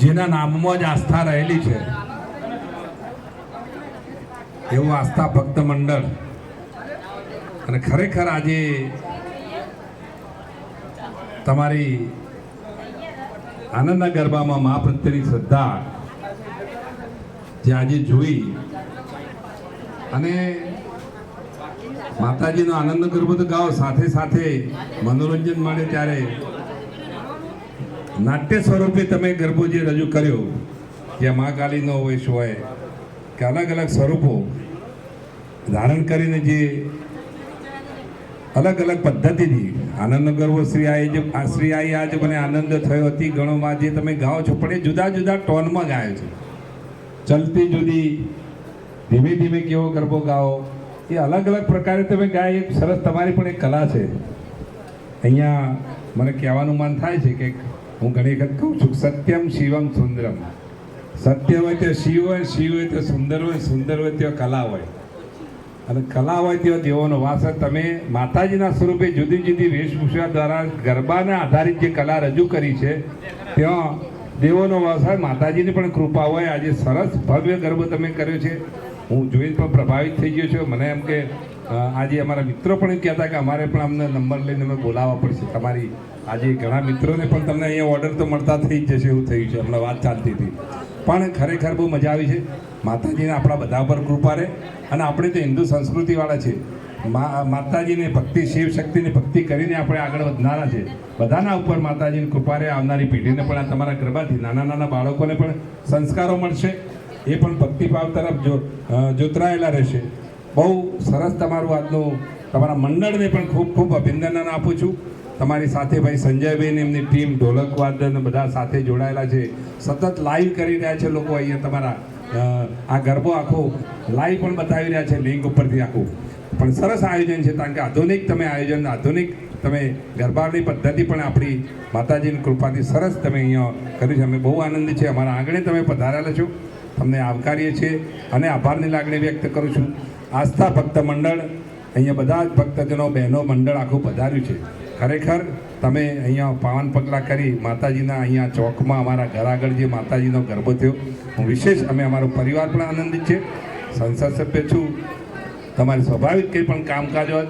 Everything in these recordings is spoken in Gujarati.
જેના નામમાં જ આસ્થા રહેલી છે. એવું આસ્થા ભક્ત મંડળ. અને ખરેખર આજે તમારી આનંદના ગરબામાં મા પ્રત્યેની શ્રદ્ધા જે આજે જોઈ અને માતાજીનો આનંદ ગરબો તો ગાઓ સાથે સાથે મનોરંજન મળે ત્યારે નાટ્ય સ્વરૂપે તમે ગરબો જે રજૂ કર્યો, જ્યાં મા કાલીનો હોય, કે અલગ અલગ સ્વરૂપો, ધારણ કરીને જે અલગ અલગ પદ્ધતિથી આનંદનો ગરબો શ્રી આઈ જે શ્રી આઈ આજ મને આનંદ થયો હતી ગણોમાં જે તમે ગાઓ છો, પણ એ જુદા જુદા ટોનમાં ગાયો છે. ચલતી જુદી, ધીમે ધીમે કેવો ગરબો ગાઓ, એ અલગ અલગ પ્રકારે તમે ગાય એક સરસ તમારી પણ એક કલા છે. અહીંયા મને કહેવાનું મન થાય છે કે હું ઘણી વખત કહું છું, સત્યમ શિવમ સુંદરમ. સત્ય હોય તે શિવ હોય શિવ હોય તે સુંદર હોય સુંદર હોય તે કલા હોય. અને કલા હોય તેઓ દેવોનો વાસ તમે માતાજીના સ્વરૂપે જુદી જુદી વેશભૂષા દ્વારા ગરબાના આધારિત જે કલા રજૂ કરી છે, ત્યાં દેવોનો વાસ હોય, માતાજીની પણ કૃપા હોય. આજે સરસ ભવ્ય ગરબો તમે કર્યો છે. હું જોઈને પણ પ્રભાવિત થઈ ગયો છું. મને એમ કે આજે અમારા મિત્રો પણ એમ કહેતા કે અમારે પણ અમને નંબર લઈને અમે બોલાવવા પડશે. તમારી આજે ઘણા મિત્રોને પણ તમને અહીંયા ઓર્ડર તો મળતા થઈ જ જશે એવું થયું છે. હમણાં વાત ચાલતી હતી. પણ ખરેખર બહુ મજા આવી છે. માતાજીને આપણા બધા પર કૃપા રહે. અને આપણે તો હિન્દુ સંસ્કૃતિવાળા છે માતાજીને ભક્તિ, શિવ શક્તિની ભક્તિ કરીને આપણે આગળ વધનારા છે. બધાના ઉપર માતાજીની કૃપા રહે. આવનારી પેઢીને પણ આ તમારા ગરબાથી નાના નાના બાળકોને પણ સંસ્કારો મળશે. એ પણ ભક્તિભાવ તરફ જો જોતરાયેલા રહેશે. બહુ સરસ તમારું આજનું તમારા મંડળને પણ ખૂબ ખૂબ અભિનંદન આપું છું. તમારી સાથે ભાઈ સંજયભાઈ ને એમની ટીમ, ઢોલક વાદન બધા સાથે જોડાયેલા છે. સતત લાઈવ કરી રહ્યા છે લોકો અહીંયા તમારા આ ગરબો આખો લાઈવ પણ બતાવી રહ્યા છે, લિંક ઉપરથી આખું. પણ સરસ આયોજન છે, કારણ કે આધુનિક તમે આયોજન, આધુનિક તમે ગરબાની પદ્ધતિ પણ આપણી માતાજીની કૃપાથી સરસ તમે અહીંયા કર્યું છે. અમે બહુ આનંદ છે અમારા આંગણે તમે પધારેલા છો. તમને આવકારીએ છીએ અને આભારની લાગણી વ્યક્ત કરું છું. આસ્થા ભક્ત મંડળ, અહીંયા બધા જ ભક્તજનો, બહેનો મંડળ આખું પધાર્યું છે. ખરેખર, તમે અહીંયા પાવન પગલાં કરી, માતાજીના અહીંયા ચોકમાં અમારા ઘર આગળ જે માતાજીનો ગરબો થયો, હું વિશેષ અમે અમારો પરિવાર પણ આનંદિત છે. સંસદ સભ્ય છું. તમારે સ્વાભાવિક કંઈ પણ કામકાજ હોય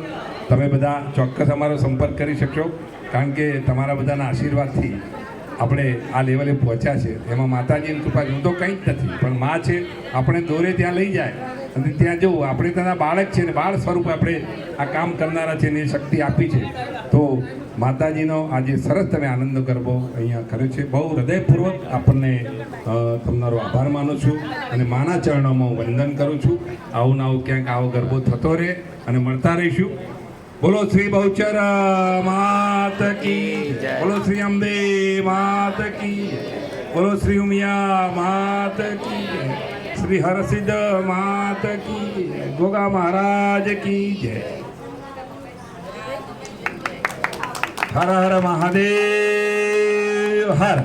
તમે બધા ચોક્કસ અમારો સંપર્ક કરી શકશો. કારણ કે તમારા બધાના આશીર્વાદથી આપણે આ લેવલે પહોંચ્યા છે. એમાં માતાજીની કૃપા હું તો કંઈ જ નથી, પણ માં છે, આપણે દોરે ત્યાં લઈ જાય. અને ત્યાં જવું આપણે ત્યાં બાળક છે ને, બાળ સ્વરૂપે આપણે આ કામ કરનારા છે ને, એ શક્તિ આપી છે. તો માતાજીનો આજે સરસ તમે આનંદ ગરબો અહીંયા કર્યો છે. બહુ હૃદયપૂર્વક આપણને તમારો આભાર માનું છું અને માના ચરણોમાં હું વંદન કરું છું. આવું ને આવું ક્યાંક આવો ગરબો થતો રહે અને મળતા રહીશું. બોલો શ્રી બહુચર, માત કી. બોલો શ્રી અંબે માત કી બોલો શ્રી ઉમિયા, માત કી શ્રી હરસિદ્ધ માત કી ગોગા મહારાજ કી જય. હર હર મહાદેવ, હર.